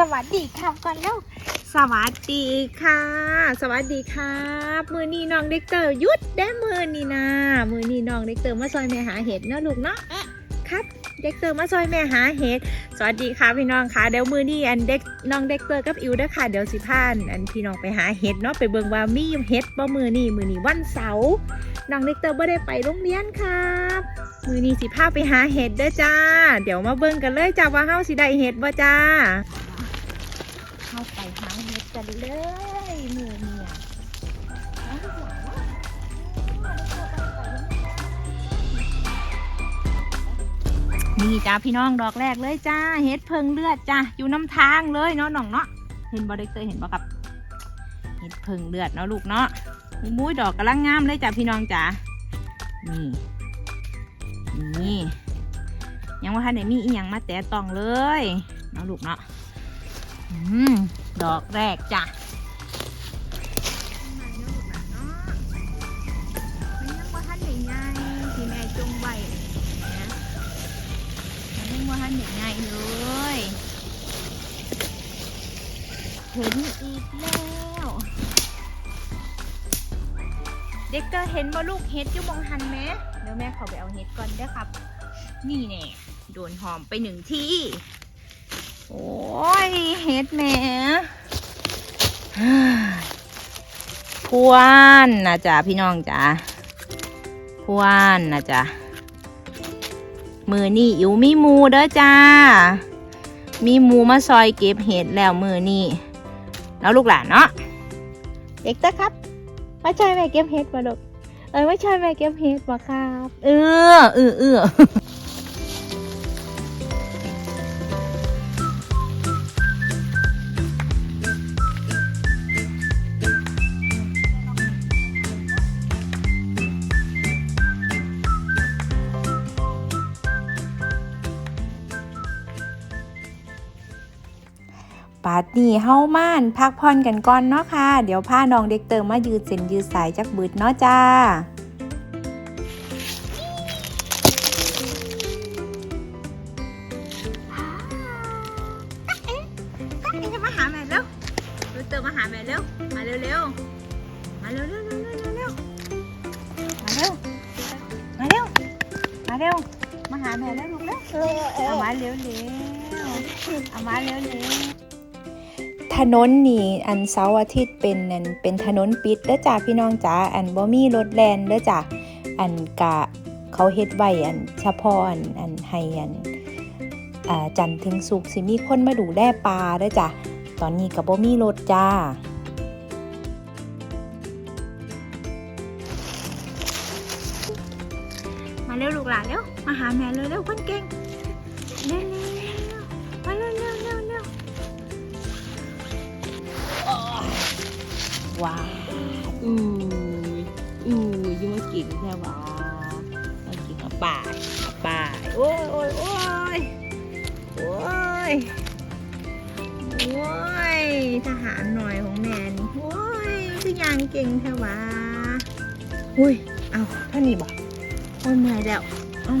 สวัสดีครับก่อนแล้ว สวัสดีค่ะ สวัสดีครับ มือนี้น้องเด็กเตอร์หยุดได้มือนี่นะมือนี้น้องเด็กเตอร์มาซอยแม่หาเห็ดเนาะลูกเนาะครับเด็กเตอร์มาซอยแม่หาเห็ดสวัสดีค่ะพี่น้องค่ะเดี๋ยวมือนี้อันเด็กน้องเด็กเตอร์กับอิวเด้อค่ะเดี๋ยวสิพานอันพี่น้องไปหาเห็ดเนาะไปเบิ่งว่ามีเห็ดบ่มือนี้มือนี้วันเสาร์น้องเด็กเตอร์บ่ได้ไปโรงเรียนครับมือนี้สิพาไปหาเห็ดเด้อจ้า เดี๋ยวมาเบิ่งกันเลยจ้าว่าเฮาสิได้เห็ดบ่จ้า เข้าไปหาเห็ดกันเลยมือเนี่ยนี่จ้าพี่น้องดอกแรกเลยจ้าเห็ดเพิงเลือดจ้าอยู่น้ำทางเลยเนาะน้องเนาะเห็นบ่ได้เคยเห็นบ่ครับเห็ดเพิงเลือดเนาะลูกเนาะมุ้ยดอกกำลังงามเลยจ้าพี่น้องจ้านี่นี่ยังว่าท่านไหนมีอีหยังมาแตะต้องเลยเนาะลูกเนาะ ดอกแรกจ้ะยังว่าท่านไหนไงทีแม่จงไว้นะยังว่าท่านไหนไงเลยเห็นอีกแล้ว เด็กเตอร์เห็นบ่ลูกเห็ดยู่มองหันไหมเดี๋ยวแม่ขอไปเอาเห็ดก่อนเด้อครับ นี่แน่โดนหอมไปหนึ่งที่ โอ้ยเห็ดแหม่พวนนะจ๊ะพี่น้องจ๊ะพวนนะจ๊ะมือนี่อิ๋วมีหมูเด้อจ้า มีหมูมาซอยเก็บเห็ดแล้วมือนี่แล้วลูกหลานเนาะเด็กตอร์ครับมาช่วยแม่เก็บเห็ดมาลูกเอ้ยมาช่วยแม่เก็บเห็ดมาครับ เออเออเออ ปาดนี่เฮาม่าน พักผ่อนกันก่อนเนาะค่ะ เดี๋ยวพาน้องเด็กเติมมายืดเส้นยืดสายจักบืดเนาะจ้ามาหาแม่เร็วเร็วเติมมาหาแม่เร็ว มาเร็วเร็วมาเร็วเร็วเร็วเร็วเร็วมาเร็ว มาเร็ว มาเร็ว มาหาแม่แล้วลูกเร็วเอามาเร็วเร็วเอามาเร็วเร็ว ถนนนี่อันเสาร์อาทิตย์เป็นอันเป็นถนนปิดเด้อจ้าพี่น้องจ้าอันบ่มีรถแล่นเด้อจ้าอันกะเขาเฮ็ดไว้อันเฉพาะอันอันให้อันอ่าจันถึงศุกสิมีคนมาดูแลปลาเด้อจ้าตอนนี้กับบ่มีรถจ้ามาเร็วลูกหลานเร็วมาหาแม่เร็วเร็วคนเก่งเร็วเร็ว ว้าวอืออือยังไม่กินใช่ปะมากินกับป่ายกับป่ายโอ้ยโอ้ยโอ้ยโอ้ยโอ้ยทหารหน่อยของแมนโอ้ยคือยางเก่งแท้วะอุ้ยเอาท่านี้บอกโอ้ยเมื่อยแล้วเอา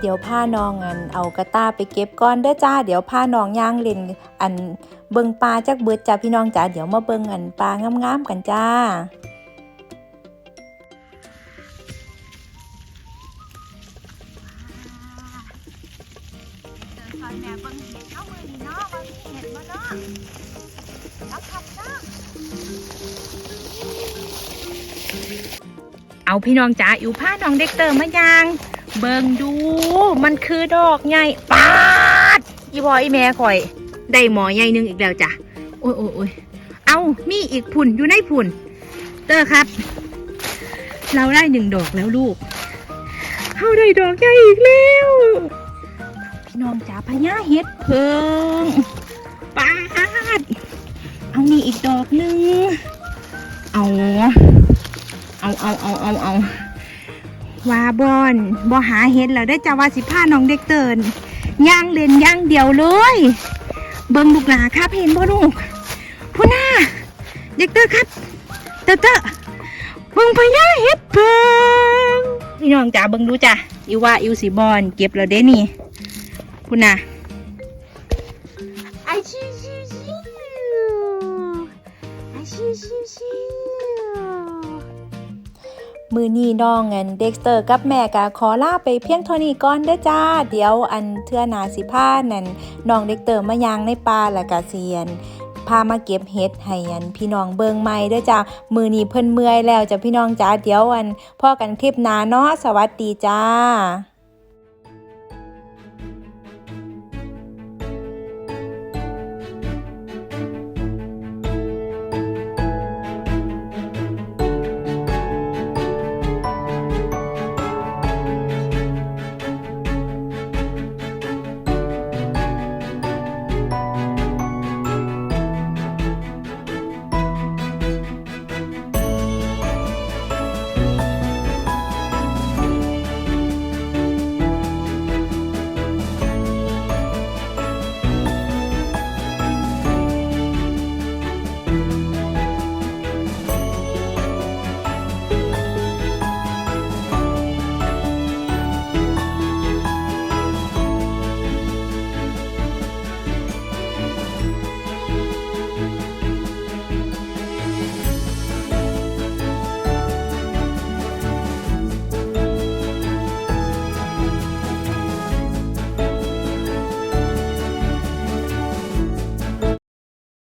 เดี๋ยวพาน้องอันเอากระตาไปเก็บก่อนเด้อจ้า เดี๋ยวพาน้องย่างเล่นอัน เบิ่งปลาจักเบิดจ้าพี่น้องจ้าเดี๋ยวมาเบิ่งอันปลางามๆกันจ้าแม่เบิ่งเห็ดเนาะมือนี้เนาะว่ามีเห็ดบ่เนาะรับคำเนาะเอาพี่น้องจ๋าอิวผ้าน้องเด็กเติมมายางเบิ่งดู มันคือดอกใหญ่ปาดอีบอยอีแม่ข่อย ได้หมอใหญ่หนึงอีกแล้วจ้ะ โอ้ยโอ้ยโอ้ยเอามีอีกผุ่นอยู่ในผุ่น เตอร์ครับ เราได้หนึ่งดอกแล้วลูกเขาได้ดอกใหญ่อีกแล้ว พี่น้องจ๋าพญาเห็ดเพิงปาด เอานี่อีกดอกหนึง เอา เอาเอาเอาเอาเอาว่าบอนบอหาเห็ดแล้วได้จ้าว่าสิผ้าน้องเด็กเตินย่างเล่นย่างเดียวเลย เบิ่งลูกหลาครับเห็นบ่ลูกพูน่าเด็กเตอร์ครับเตอร์เตอร์เบิ่งพญาเห็ดเพิงพี่น้องจ๋าเบิ่งดูจ้ะอิวว่าอิวสีบอลเก็บแล้วเด้นี่คุณน่ะชิชิชิไอาชิชิชิ มือนี้น้องเงินเด็กเตอร์กับแม่กะขอลาไปเพียงเท่านี้ก่อนเด้อจ้า เดี๋ยวอันเทื่อนาสิพานั่นน้องเด็กเตอร์มายางในป่าและกะเซียนพามาเก็บเห็ดให้อันพี่น้องเบิงใหม่เด้จ้ามือนี้เพิ่นเมื่อยแล้วจ้ะพี่น้องจ้าเดี๋ยวอันพ่อกันคลิปหน้าเนาะสวัสดีจ้า